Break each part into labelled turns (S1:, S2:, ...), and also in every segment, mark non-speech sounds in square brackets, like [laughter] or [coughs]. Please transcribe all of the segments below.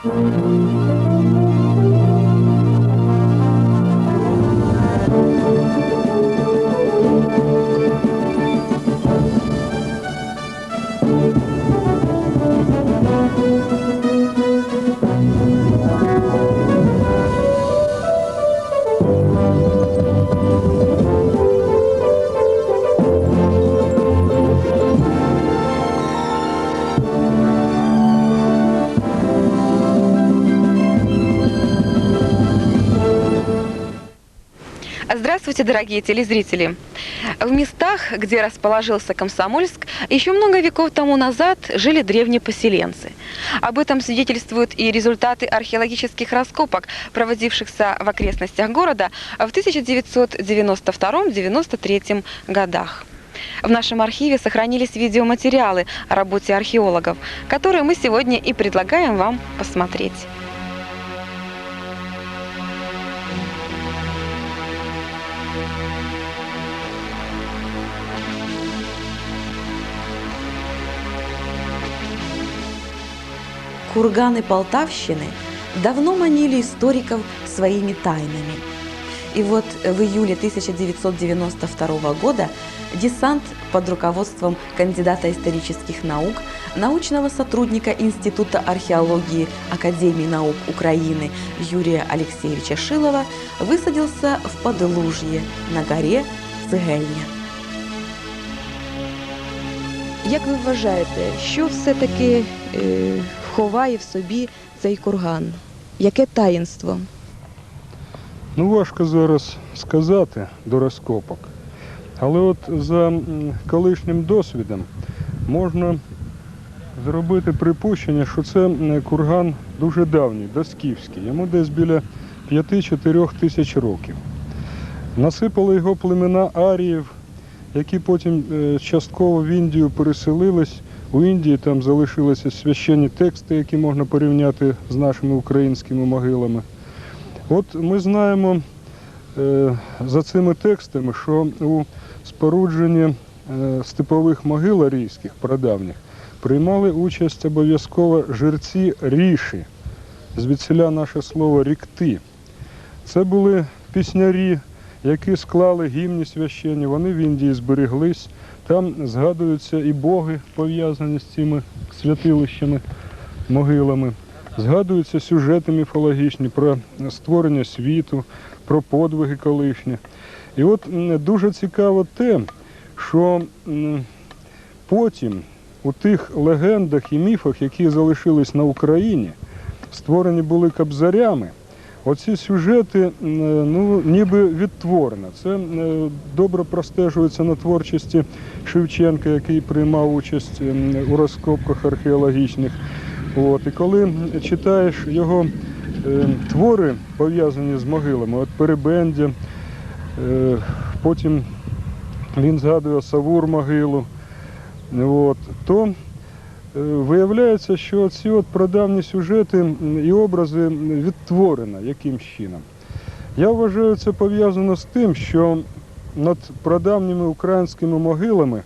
S1: thank you Здравствуйте, дорогие телезрители! В местах, где расположился Комсомольск, еще много веков тому назад жили древние поселенцы. Об этом свидетельствуют и результаты археологических раскопок, проводившихся в окрестностях города в 1992-1993 годах. В нашем архиве сохранились видеоматериалы о работе археологов, которые мы сегодня и предлагаем вам посмотреть.
S2: Курганы Полтавщины давно манили историков своими тайнами. И вот в июле 1992 года десант под руководством кандидата исторических наук, научного сотрудника Института археологии Академии наук Украины Юрия Алексеевича Шилова высадился в Подлужье на горе Цегельня.
S1: Як ви вважаєте, що все-таки ховає в собі цей курган? Яке таїнство?
S3: Ну, важко зараз сказати до розкопок. Але от за колишнім досвідом можна зробити припущення, що це курган дуже давній, досківський. Йому десь біля 5-4 тисяч років. Насипали його племена аріїв, які потім е, частково в Індію переселились. У Індії там залишилися священні тексти, які можна порівняти з нашими українськими могилами. От ми знаємо е, за цими текстами, що у спорудженні е, степових могил арійських прадавніх приймали участь обов'язково жерці ріші, звідсіля наше слово рікти. Це були піснярі, які склали гімні священні, вони в Індії збереглись. Там згадуються і боги, пов'язані з цими святилищами, могилами. Згадуються сюжети міфологічні про створення світу, про подвиги колишні. І от дуже цікаво те, що потім у тих легендах і міфах, які залишились на Україні, створені були кобзарями, оці сюжети ну, ніби відтворено. Це добре простежується на творчості Шевченка, який приймав участь у розкопках археологічних. От, і коли читаєш його е, твори, пов'язані з могилами, от Перебендя, е, потім він згадує Савур могилу, от, то е, виявляється, що ці от прадавні сюжети і образи відтворено якимсь чином. Я вважаю, це пов'язано з тим, що над прадавніми українськими могилами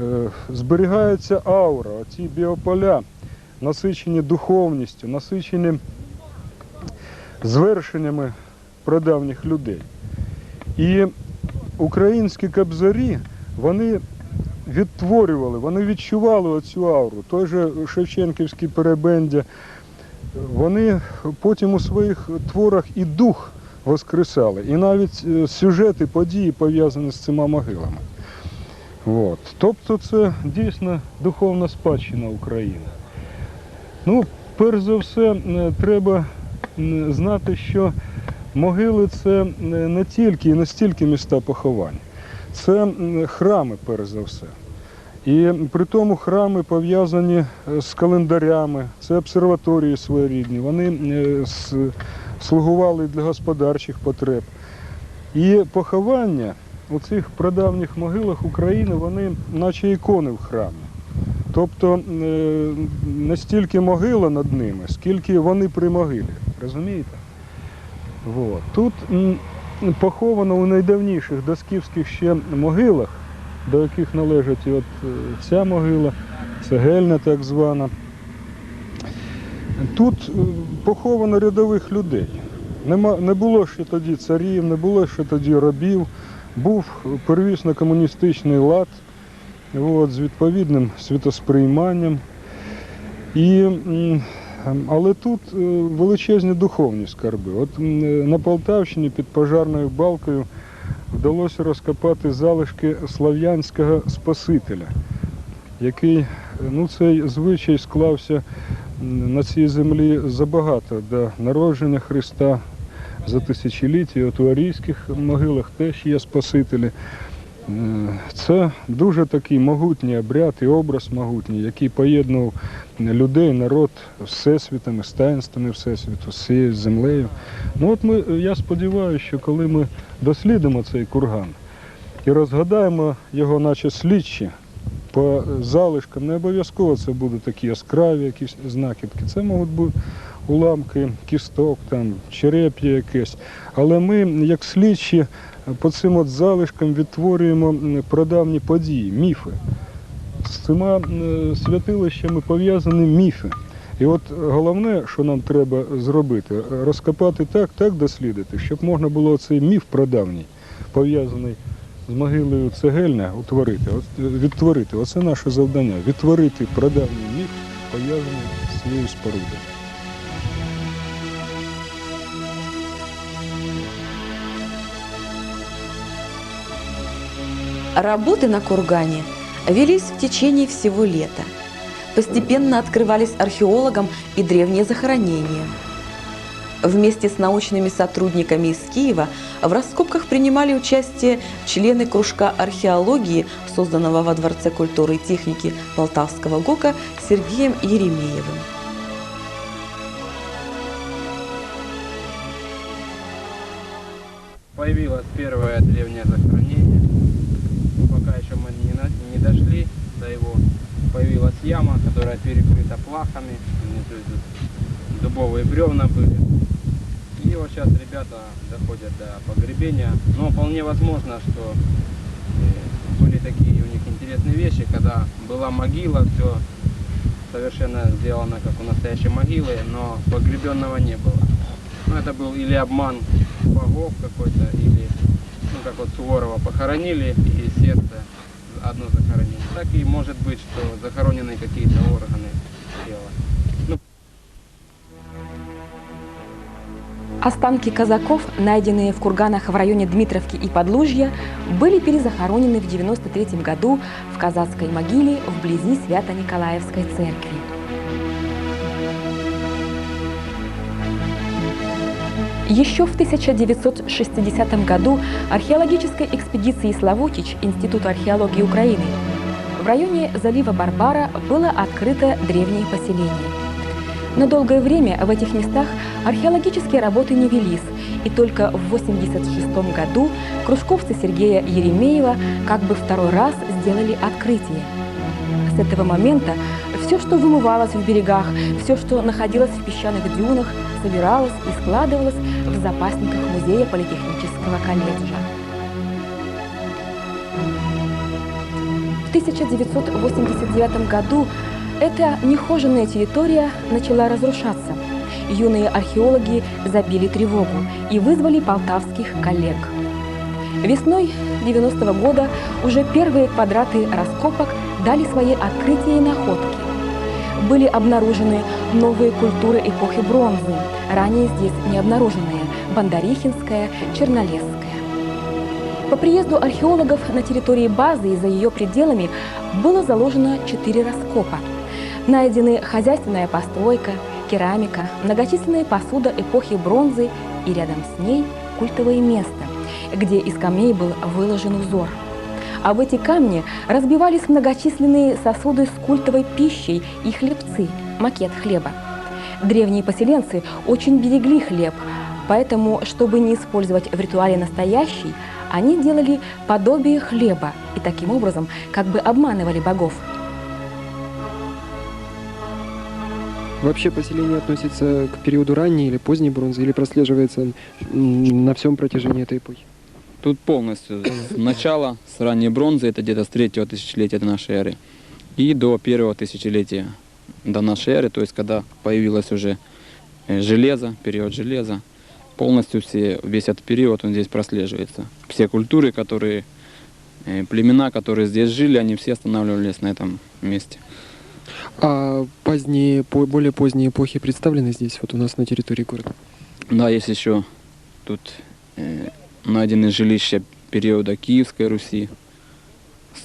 S3: е, зберігається аура, оці біополя, насичені духовністю, насичені звершеннями прадавніх людей. І українські кобзарі, вони відтворювали, вони відчували оцю ауру. Той же Шевченківський перебендя, вони потім у своїх творах і дух воскресали, і навіть е, сюжети, події пов'язані з цими могилами. От. Тобто це дійсно духовна спадщина України. Ну, перш за все, е, треба знати, що могили це е, не тільки і не стільки міста поховань, це храми, перш за все. І при тому храми пов'язані е, з календарями, це обсерваторії своєрідні, вони е, слугували для господарчих потреб. І поховання у цих прадавніх могилах України, вони наче ікони в храмі. Тобто е, не стільки могила над ними, скільки вони при могилі. Розумієте? Тут поховано у найдавніших досківських ще могилах, до яких належить і от е, ця могила, цегельна так звана. Тут е, поховано рядових людей. Нема, не було ще тоді царів, не було ще тоді рабів. Був первісно комуністичний лад от, з відповідним світосприйманням. І, але тут е, величезні духовні скарби. От на Полтавщині під пожарною балкою вдалося розкопати залишки слав'янського Спасителя, який, ну, цей звичай склався на цій землі забагато до народження Христа за тисячоліття. От у арійських могилах теж є Спасителі. Е, Це дуже такий могутній обряд і образ могутній, який поєднував людей, народ всесвітами, з таїнствами всесвіту, з цією землею. Ну от ми, я сподіваюся, що коли ми дослідимо цей курган і розгадаємо його, наче слідчі, по залишкам, не обов'язково це будуть такі яскраві якісь знакідки. Це можуть бути уламки, кісток, там, череп'я якесь. Але ми, як слідчі, по цим от залишкам відтворюємо прадавні події, міфи. З цими святилищами пов'язані міфи. І от головне, що нам треба зробити, розкопати так, так дослідити, щоб можна було цей міф прадавній, пов'язаний з могилою цегельне, утворити, е, відтворити. Оце наше завдання відтворити прадавній міф, пов'язаний з цією спорудою.
S2: Работы на кургане велись в течение всего лета. Постепенно открывались археологам и древние захоронения. Вместе с научными сотрудниками из Киева в раскопках принимали участие члены кружка археологии, созданного во Дворце культуры и техники Полтавского ГОКа Сергеем Еремеевым.
S4: Появилось первое древнее захоронение. Пока еще мы не, до его. Появилась яма, которая перекрыта плахами. Внизу идут дубовые бревна были. И вот сейчас ребята доходят до погребения. Но вполне возможно, что э, были такие у них интересные вещи, когда была могила, все совершенно сделано как у настоящей могилы, но погребенного не было. Ну, это был или обман богов какой-то, или, ну, как вот Суворова похоронили, и сердце одно захоронили. Так и может быть, что захоронены какие-то органы тела.
S5: Останки казаков, найденные в курганах в районе Дмитровки и Подлужья, были перезахоронены в 1993 году в казацкой могиле вблизи Свято-Николаевской церкви. Еще в 1960 году археологической экспедиции Славутич Института археологии Украины в районе залива Барбара было открыто древнее поселение. Но долгое время в этих местах археологические работы не велись, и только в 1986 году кружковцы Сергея Еремеева как бы второй раз сделали открытие. С этого момента все, что вымывалось в берегах, все, что находилось в песчаных дюнах, собиралось и складывалось в запасниках музея Политехнического колледжа. В 1989 году эта нехоженная территория начала разрушаться. Юные археологи забили тревогу и вызвали полтавских коллег. Весной 90 года уже первые квадраты раскопок дали свои открытия и находки. Были обнаружены новые культуры эпохи бронзы, ранее здесь не обнаруженные – Бандарихинская, Чернолесская. По приезду археологов на территории базы и за ее пределами было заложено четыре раскопа. Найдены хозяйственная постройка, керамика, многочисленная посуда эпохи бронзы и рядом с ней культовое место, где из камней был выложен узор. А в эти камни разбивались многочисленные сосуды с культовой пищей и хлебцы, макет хлеба. Древние поселенцы очень берегли хлеб, поэтому, чтобы не использовать в ритуале настоящий, они делали подобие хлеба и таким образом как бы обманывали богов.
S6: Вообще поселение относится к периоду ранней или поздней бронзы, или прослеживается на всем протяжении этой эпохи?
S7: Тут полностью с [coughs] начала, с ранней бронзы, это где-то с третьего тысячелетия до нашей эры, и до первого тысячелетия до нашей эры, то есть когда появилось уже э, железо, период железа, полностью все, весь этот период он здесь прослеживается. Все культуры, которые, э, племена, которые здесь жили, они все останавливались на этом месте.
S6: А поздние, по- более поздние эпохи представлены здесь, вот у нас на территории города?
S7: Да, есть еще тут э, найдены жилища периода Киевской Руси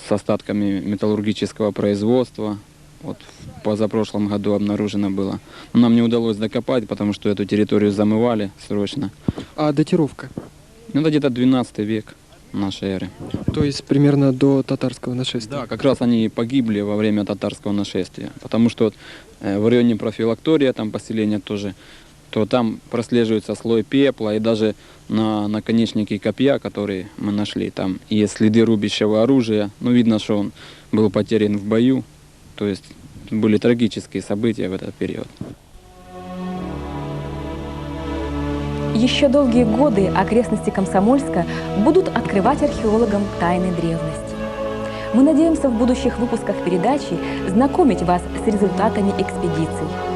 S7: с остатками металлургического производства. Вот в позапрошлом году обнаружено было. Но нам не удалось докопать, потому что эту территорию замывали срочно.
S6: А датировка?
S7: Ну, это где-то 12 век нашей эры.
S6: То есть примерно до татарского нашествия?
S7: Да, как раз они и погибли во время татарского нашествия. Потому что вот, э, в районе профилактория, там поселение тоже, то там прослеживается слой пепла, и даже на наконечнике копья, который мы нашли, там есть следы рубящего оружия. Ну, видно, что он был потерян в бою. То есть были трагические события в этот период.
S5: Еще долгие годы окрестности Комсомольска будут открывать археологам тайны древности. Мы надеемся в будущих выпусках передачи знакомить вас с результатами экспедиций.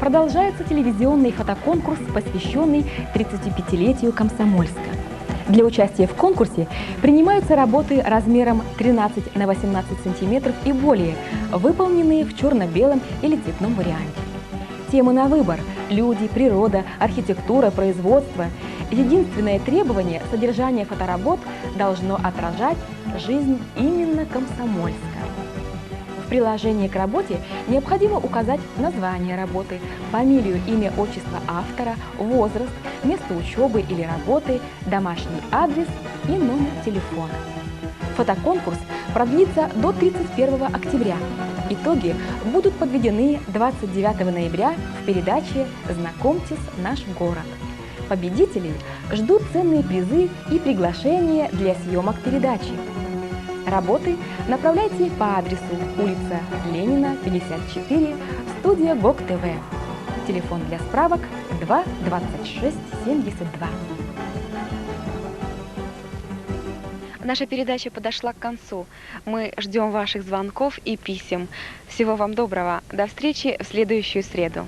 S5: Продолжается телевизионный фотоконкурс, посвященный 35-летию Комсомольска. Для участия в конкурсе принимаются работы размером 13 на 18 сантиметров и более, выполненные в черно-белом или цветном варианте. Темы на выбор – люди, природа, архитектура, производство. Единственное требование – содержание фоторабот должно отражать жизнь именно Комсомольска. В приложении к работе необходимо указать название работы, фамилию, имя, отчество автора, возраст, место учебы или работы, домашний адрес и номер телефона. Фотоконкурс продлится до 31 октября. Итоги будут подведены 29 ноября в передаче «Знакомьтесь наш город». Победителей ждут ценные призы и приглашения для съемок передачи. Работы направляйте по адресу улица Ленина, 54, студия ГОК ТВ. Телефон для справок 2 26 72.
S1: Наша передача подошла к концу. Мы ждем ваших звонков и писем. Всего вам доброго. До встречи в следующую среду.